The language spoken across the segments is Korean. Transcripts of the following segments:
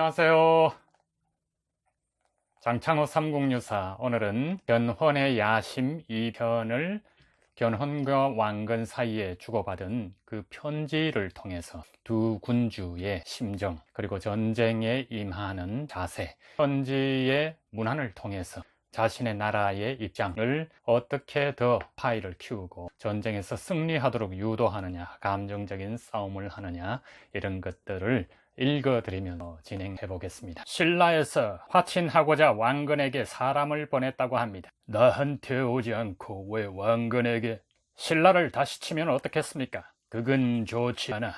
안녕하세요. 장창호 삼국유사 오늘은 견훤의 야심 2편을 견훤과 왕건 사이에 주고받은 그 편지를 통해서 두 군주의 심정 그리고 전쟁에 임하는 자세 편지의 문안을 통해서 자신의 나라의 입장을 어떻게 더 파이를 키우고 전쟁에서 승리하도록 유도하느냐 감정적인 싸움을 하느냐 이런 것들을 읽어드리면서 진행해 보겠습니다. 신라에서 화친하고자 왕건에게 사람을 보냈다고 합니다. 나한테 오지 않고 왜 왕건에게 신라를 다시 치면 어떻겠습니까? 그건 좋지 않아.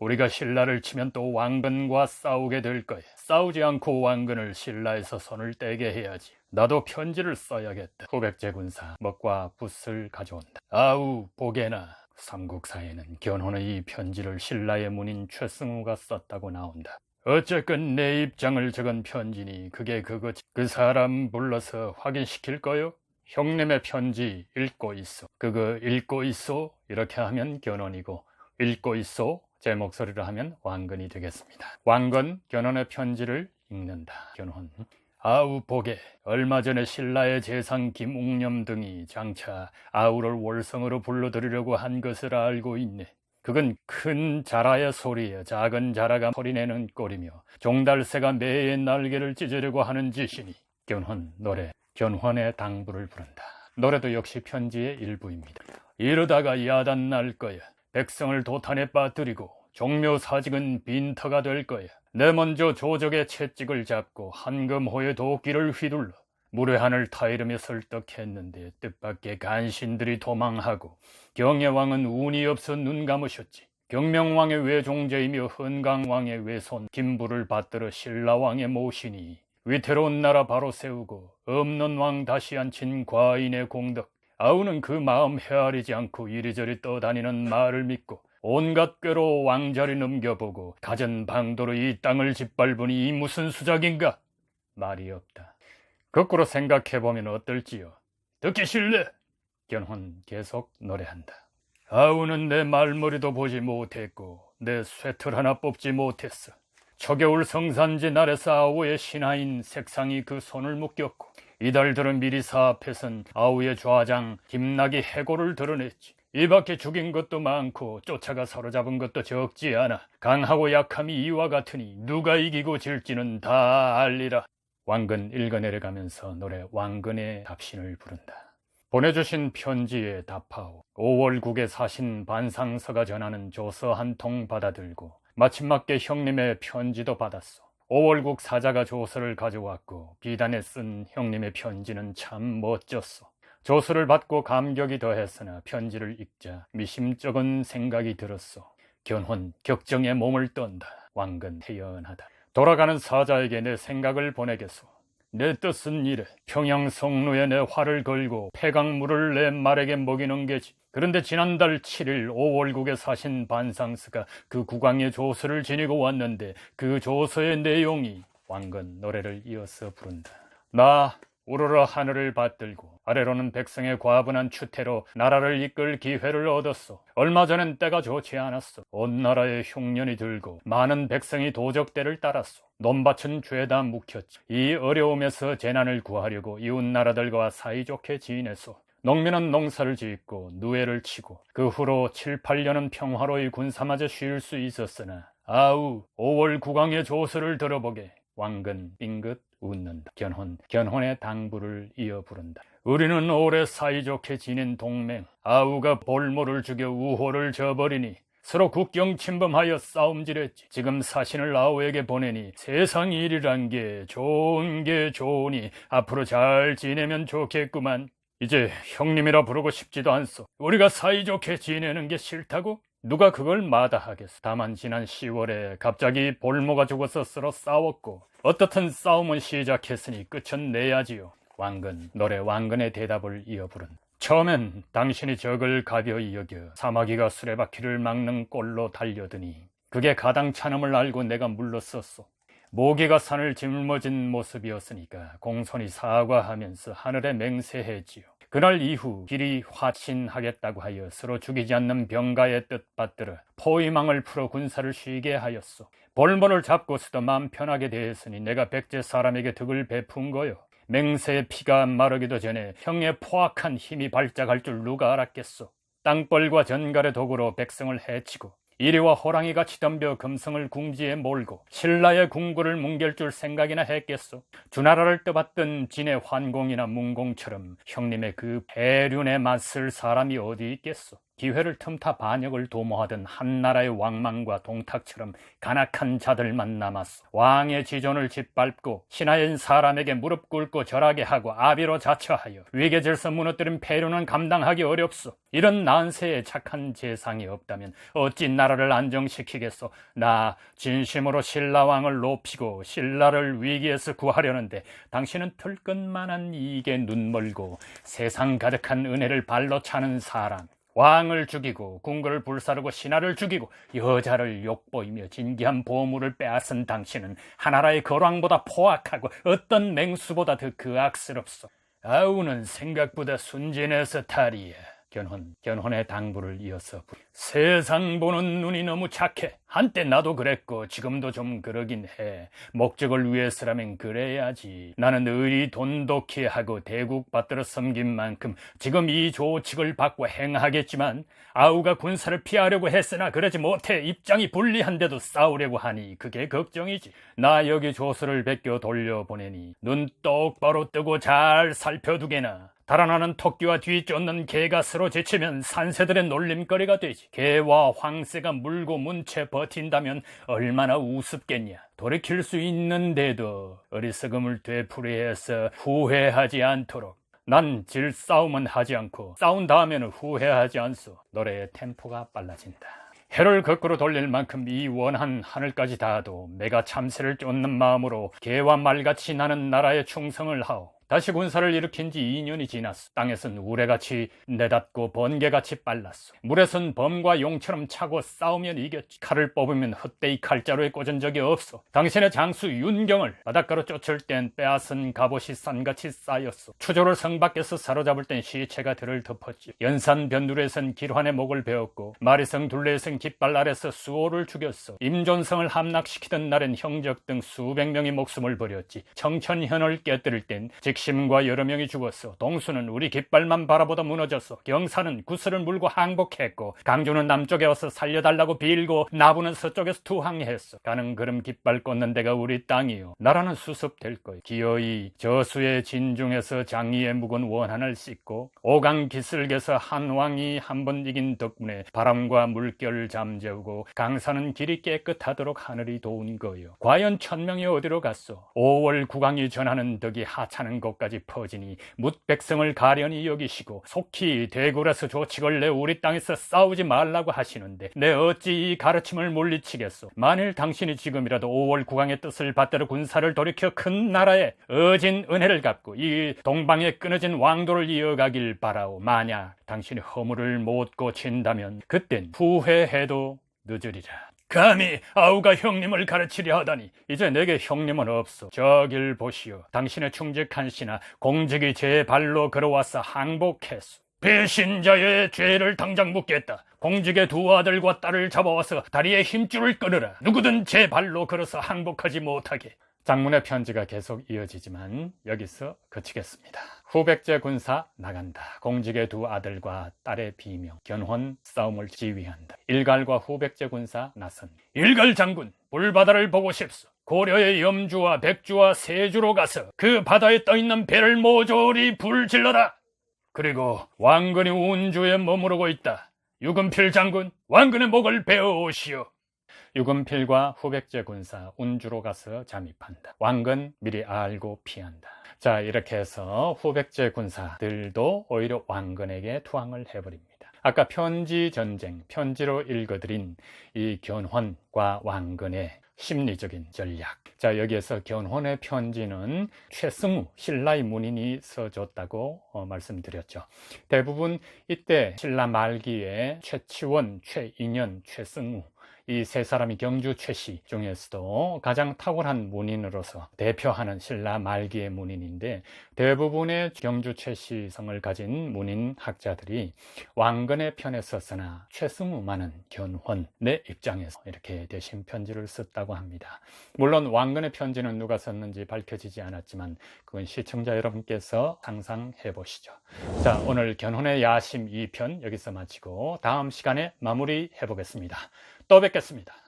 우리가 신라를 치면 또 왕건과 싸우게 될 거야. 싸우지 않고 왕건을 신라에서 손을 떼게 해야지. 나도 편지를 써야겠다. 후백제 군사 먹과 붓을 가져온다. 아우 보게나 삼국사에는 견훤의 이 편지를 신라의 문인 최승우가 썼다고 나온다. 어쨌건 내 입장을 적은 편지니 그게 그거지. 그 사람 불러서 확인시킬 거요? 형님의 편지 읽고 있어. 그거 읽고 있어? 이렇게 하면 견훤이고 읽고 있어? 제 목소리로 하면 왕건이 되겠습니다. 왕건 견훤의 편지를 읽는다. 견훤. 아우 보게 얼마 전에 신라의 재상 김웅념 등이 장차 아우를 월성으로 불러들이려고 한 것을 알고 있네. 그건 큰 자라의 소리에 작은 자라가 소리내는 꼴이며 종달새가 매의 날개를 찢으려고 하는 짓이니 견훤 노래 견훤의 당부를 부른다. 노래도 역시 편지의 일부입니다. 이러다가 야단 날 거야. 백성을 도탄에 빠뜨리고 종묘 사직은 빈터가 될 거야. 내 먼저 조적의 채찍을 잡고 한금호의 도끼를 휘둘러 무례한을 타이르며 설득했는데 뜻밖의 간신들이 도망하고 경예왕은 운이 없어 눈 감으셨지. 경명왕의 외종제이며 헌강왕의 외손 김부를 받들어 신라왕의 모시니 위태로운 나라 바로 세우고 없는 왕 다시 앉힌 과인의 공덕 아우는 그 마음 헤아리지 않고 이리저리 떠다니는 말을 믿고 온갖 꾀로 왕자리 넘겨보고 가진 방도로 이 땅을 짓밟으니 이 무슨 수작인가? 말이 없다. 거꾸로 생각해보면 어떨지요? 듣기 싫네! 견훤 계속 노래한다. 아우는 내 말머리도 보지 못했고 내 쇠틀 하나 뽑지 못했어. 초겨울 성산지 날에서 아우의 신하인 색상이 그 손을 묶였고 이달 들은 미리 사 앞에선 아우의 좌장 김낙이 해고를 드러냈지. 이 밖에 죽인 것도 많고 쫓아가 사로잡은 것도 적지 않아. 강하고 약함이 이와 같으니 누가 이기고 질지는 다 알리라. 왕근 읽어내려가면서 노래 왕근의 답신을 부른다. 보내주신 편지에 답하오. 5월국에 사신 반상서가 전하는 조서 한 통 받아들고 마침맞게 형님의 편지도 받았소. 5월국 사자가 조서를 가져왔고 비단에 쓴 형님의 편지는 참 멋졌소. 조서를 받고 감격이 더했으나 편지를 읽자 미심쩍은 생각이 들었소. 견훤 격정에 몸을 떤다. 왕근 태연하다. 돌아가는 사자에게 내 생각을 보내겠소. 내 뜻은 이래. 평양 성루에 내 활을 걸고 폐강물을 내 말에게 먹이는 게지. 그런데 지난달 7일 5월국에 사신 반상스가 그 국왕의 조서를 지니고 왔는데 그 조서의 내용이 왕건 노래를 이어서 부른다. 나 우러러 하늘을 받들고 아래로는 백성의 과분한 추태로 나라를 이끌 기회를 얻었어. 얼마 전엔 때가 좋지 않았어. 온 나라에 흉년이 들고 많은 백성이 도적대를 따랐어. 논밭은 죄다 묵혔지. 이 어려움에서 재난을 구하려고 이웃 나라들과 사이좋게 지내소. 농민은 농사를 짓고 누에를 치고 그 후로 7, 8년은 평화로이 군사마저 쉴 수 있었으나 아우 5월 국왕의 조서를 들어보게 왕근 빙긋 웃는다. 견훤, 견훤의 당부를 이어 부른다. 우리는 오래 사이좋게 지낸 동맹, 아우가 볼모를 죽여 우호를 저버리니 서로 국경 침범하여 싸움질했지. 지금 사신을 아우에게 보내니 세상 일이란 게 좋은 게 좋으니 앞으로 잘 지내면 좋겠구만. 이제 형님이라 부르고 싶지도 않소. 우리가 사이좋게 지내는 게 싫다고? 누가 그걸 마다하겠어. 다만 지난 10월에 갑자기 볼모가 죽어서 서로 싸웠고 어떻든 싸움은 시작했으니 끝은 내야지요. 왕근 노래 왕근의 대답을 이어 부른 처음엔 당신이 적을 가벼이 여겨 사마귀가 수레바퀴를 막는 꼴로 달려드니 그게 가당찮음을 알고 내가 물러섰소. 모기가 산을 짊어진 모습이었으니까 공손히 사과하면서 하늘에 맹세했지요. 그날 이후 길이 화친하겠다고 하여 서로 죽이지 않는 병가의 뜻 받들어 포위망을 풀어 군사를 쉬게 하였소. 볼모를 잡고 쓰도 마음 편하게 대했으니 내가 백제 사람에게 덕을 베푼 거요. 맹세의 피가 마르기도 전에 형의 포악한 힘이 발작할 줄 누가 알았겠소. 땅벌과 전갈의 도구로 백성을 해치고 이리와 호랑이같이 덤벼 금성을 궁지에 몰고 신라의 궁궐을 뭉갤 줄 생각이나 했겠소. 주나라를 떠받던 진의 환공이나 문공처럼 형님의 그 배륜에 맞설 사람이 어디 있겠소. 기회를 틈타 반역을 도모하던 한 나라의 왕망과 동탁처럼 간악한 자들만 남았어. 왕의 지존을 짓밟고 신하인 사람에게 무릎 꿇고 절하게 하고 아비로 자처하여 위계 질서 무너뜨린 폐륜은 감당하기 어렵소. 이런 난세에 착한 재상이 없다면 어찌 나라를 안정시키겠소. 나 진심으로 신라왕을 높이고 신라를 위기에서 구하려는데 당신은 털끝만한 이익에 눈멀고 세상 가득한 은혜를 발로 차는 사람. 왕을 죽이고 궁궐을 불사르고 신하를 죽이고 여자를 욕보이며 진기한 보물을 빼앗은 당신은 하나라의 거왕보다 포악하고 어떤 맹수보다 더 그악스럽소. 아우는 생각보다 순진해서 탈이야. 견훤, 견훤의 당부를 이어서 부- 세상 보는 눈이 너무 착해. 한때 나도 그랬고 지금도 좀 그러긴 해. 목적을 위해서라면 그래야지. 나는 의리 돈독히 하고 대국 받들어 섬긴 만큼 지금 이 조칙을 받고 행하겠지만 아우가 군사를 피하려고 했으나 그러지 못해 입장이 불리한데도 싸우려고 하니 그게 걱정이지. 나 여기 조수를 베껴 돌려보내니 눈 똑바로 뜨고 잘 살펴두게나. 달아나는 토끼와 뒤쫓는 개가 서로 제치면 산새들의 놀림거리가 되지. 개와 황새가 물고 문채 버틴다면 얼마나 우습겠냐. 돌이킬 수 있는데도 어리석음을 되풀이해서 후회하지 않도록. 난 질 싸움은 하지 않고 싸운 다음에는 후회하지 않소. 노래의 템포가 빨라진다. 해를 거꾸로 돌릴 만큼 이 원한 하늘까지 닿아도 내가 참새를 쫓는 마음으로 개와 말같이 나는 나라에 충성을 하오. 다시 군사를 일으킨 지 2년이 지났어. 땅에선 우레같이 내닫고 번개같이 빨랐어. 물에선 범과 용처럼 차고 싸우면 이겼지. 칼을 뽑으면 헛되이 칼자루에 꽂은 적이 없어. 당신의 장수 윤경을 바닷가로 쫓을 땐 빼앗은 갑옷이 산같이 쌓였어. 추조를 성 밖에서 사로잡을 땐 시체가 들을 덮었지. 연산 변두리에선 길환의 목을 베었고 마리성 둘레에선 깃발 아래서 수호를 죽였어. 임존성을 함락시키던 날엔 형적 등 수백 명이 목숨을 버렸지. 청천현을 깨뜨릴 땐 직심과 여러 명이 죽었어. 동수는 우리 깃발만 바라보다 무너졌어. 경사는 구슬을 물고 항복했고 강주는 남쪽에 와서 살려달라고 빌고 나부는 서쪽에서 투항했어. 가는 걸음 깃발 꽂는 데가 우리 땅이요. 나라는 수습될 거요. 기어이 저수의 진중에서 장의의 묵은 원한을 씻고 오강 기슭에서 한왕이 한 번 이긴 덕분에 바람과 물결을 잠재우고 강산은 길이 깨끗하도록 하늘이 도운 거요. 과연 천명이 어디로 갔소? 5월 국왕이 전하는 덕이 하찮은 곳까지 퍼지니 묻 백성을 가련히 여기시고 속히 대궐에서 조칙을 내 우리 땅에서 싸우지 말라고 하시는데 내 어찌 이 가르침을 물리치겠소? 만일 당신이 지금이라도 5월 국왕의 뜻을 받들어 군사를 돌이켜 큰 나라에 어진 은혜를 갚고 이 동방에 끊어진 왕도를 이어가길 바라오. 만약 당신이 허물을 못 고친다면 그땐 후회해도 늦으리라. 감히 아우가 형님을 가르치려 하다니. 이제 내게 형님은 없어. 저길 보시오. 당신의 충직한 신하 공직이 제 발로 걸어와서 항복했소 배신자의 죄를 당장 묻겠다. 공직의 두 아들과 딸을 잡아와서 다리에 힘줄을 끊으라. 누구든 제 발로 걸어서 항복하지 못하게 장문의 편지가 계속 이어지지만 여기서 그치겠습니다. 후백제 군사 나간다. 공직의 두 아들과 딸의 비명, 견훤 싸움을 지휘한다. 일갈과 후백제 군사 나선. 일갈 장군, 불바다를 보고 싶소. 고려의 염주와 백주와 세주로 가서 그 바다에 떠있는 배를 모조리 불질러라. 그리고 왕건이 운주에 머무르고 있다. 유금필 장군, 왕건의 목을 베어 오시오. 유금필과 후백제 군사 운주로 가서 잠입한다. 왕건 미리 알고 피한다. 자, 이렇게 해서 후백제 군사들도 오히려 왕건에게 투항을 해버립니다. 아까 편지 전쟁, 편지로 읽어드린 이 견훤과 왕건의 심리적인 전략. 자, 여기에서 견훤의 편지는 최승우, 신라의 문인이 써줬다고 어, 말씀드렸죠. 대부분 이때 신라 말기에 최치원, 최인현, 최승우 이 세 사람이 경주 최씨 중에서도 가장 탁월한 문인으로서 대표하는 신라 말기의 문인인데 대부분의 경주 최씨 성을 가진 문인 학자들이 왕건의 편에 섰으나 최승우만은 견훤의 입장에서 이렇게 대신 편지를 썼다고 합니다. 물론 왕건의 편지는 누가 썼는지 밝혀지지 않았지만 그건 시청자 여러분께서 상상해 보시죠. 자, 오늘 견훤의 야심 2편 여기서 마치고 다음 시간에 마무리해 보겠습니다. 또 뵙겠습니다.